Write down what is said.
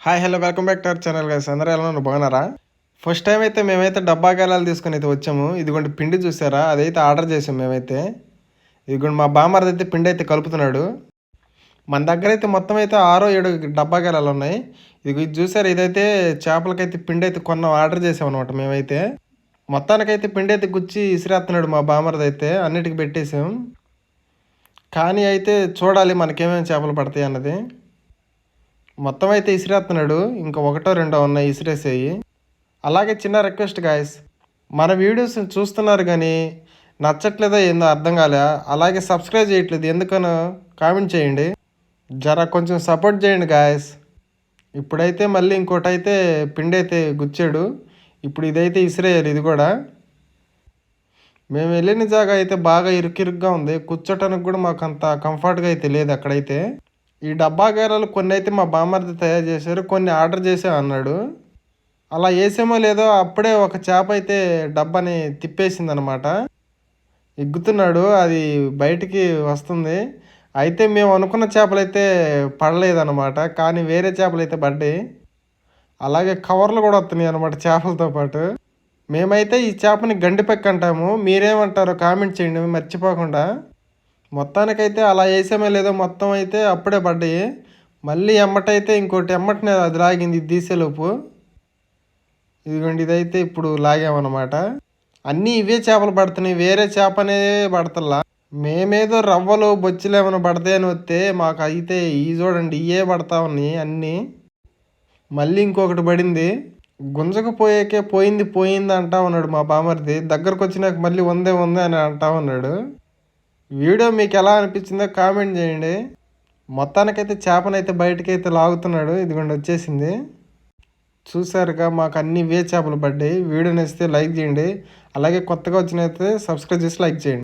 Hi hello welcome back to our channel guys అందరూ ఎలా ఉన్నారు? బాగున్నారా? ఫస్ట్ టైం అయితే మేమైతే డబ్బా గాలాలు తీసుకొని అయితే వచ్చాము. ఇదిగోండి పిండి చూసారా? అదైతే ఆర్డర్ చేసాం మేమైతే. ఇదిగోండి మా బామ్మర్ది అయితే పిండి అయితే కలుపుతున్నాడు. మన దగ్గర అయితే మొత్తం అయితే ఆరో ఏడు డబ్బా గాలాలు ఉన్నాయి. ఇది ఇది చూసారు? ఇదైతే చేపలకైతే పిండి అయితే కొన్నాం ఆర్డర్ చేసాం అనమాట మేమైతే. మొత్తానికైతే పిండి అయితే గుచ్చి ఇసిరేస్తున్నాడు మా బామ్మర్ది అయితే. అన్నిటికి పెట్టేసాం. కానీ అయితే చూడాలి మనకేమేమి చేపలు పడతాయి అన్నది. మొత్తం అయితే ఇసిరేస్తున్నాడు ఇంకా ఒకటో రెండో ఉన్నాయి ఇసిరేసేయి. అలాగే చిన్న రిక్వెస్ట్ గాయస్ మన వీడియోస్ చూస్తున్నారు కానీ నచ్చట్లేదో ఏందో అర్థం కాలే. అలాగే సబ్స్క్రైబ్ చేయట్లేదు ఎందుకనో కామెంట్ చేయండి. జర కొంచెం సపోర్ట్ చేయండి గాయస్. ఇప్పుడైతే మళ్ళీ ఇంకోటి అయితే పిండి అయితే గుచ్చాడు. ఇప్పుడు ఇదైతే ఇసిరేయాలి ఇది కూడా. మేము వెళ్ళిన జాగా అయితే బాగా ఇరుకిరుగ్గా ఉంది. కూర్చోటానికి కూడా మాకు అంత కంఫర్ట్గా అయితే లేదు అక్కడైతే. ఈ డబ్బా గేరాలు కొన్ని అయితే మా బామ్మర్ది తయారు చేశారు కొన్ని ఆర్డర్ చేసే అన్నాడు. అలా వేసేమో లేదో అప్పుడే ఒక చేప అయితే డబ్బాని తిప్పేసింది అనమాట ఎగ్గుతున్నాడు అది బయటికి వస్తుంది. అయితే మేము అనుకున్న చేపలు అయితే పడలేదన్నమాట కానీ వేరే చేపలు అయితే పడ్డాయి. అలాగే కవర్లు కూడా వస్తున్నాయి అనమాట చేపలతో పాటు. మేమైతే ఈ చేపని గండిపెక్క అంటాము మీరేమంటారో కామెంట్ చేయండి మర్చిపోకుండా. మొత్తానికైతే అలా వేసామో లేదో మొత్తం అయితే అప్పుడే పడ్డాయి. మళ్ళీ ఎమ్మటైతే ఇంకోటి ఎమ్మటనే అది లాగింది ఇది తీసేలోపు. ఇదిగోండి ఇదైతే ఇప్పుడు లాగామన్నమాట. అన్నీ ఇవే చేపలు పడుతున్నాయి వేరే చేప అనేది పడతల్లా. మేమేదో రవ్వలు బొచ్చులు ఏమైనా పడతాయని వస్తే మాకు అయితే ఈ చూడండి ఇవే పడతా ఉన్నాయి అన్నీ. మళ్ళీ ఇంకొకటి పడింది. గుంజకపోయాకే పోయింది పోయింది అంటా ఉన్నాడు మా బామర్ది. దగ్గరకు వచ్చినాక మళ్ళీ ఉందే ఉందే అని అంటా ఉన్నాడు. వీడియో మీకు ఎలా అనిపించిందో కామెంట్ చేయండి. మొత్తానికైతే చేపనైతే బయటకైతే లాగుతున్నాడు. ఇదిగోండి వచ్చేసింది. చూసారుగా మాకు అన్ని వే చేపలు పడ్డాయి. వీడియో నచ్చితే లైక్ చేయండి. అలాగే కొత్తగా వచ్చినైతే సబ్స్క్రైబ్ చేసి లైక్ చేయండి.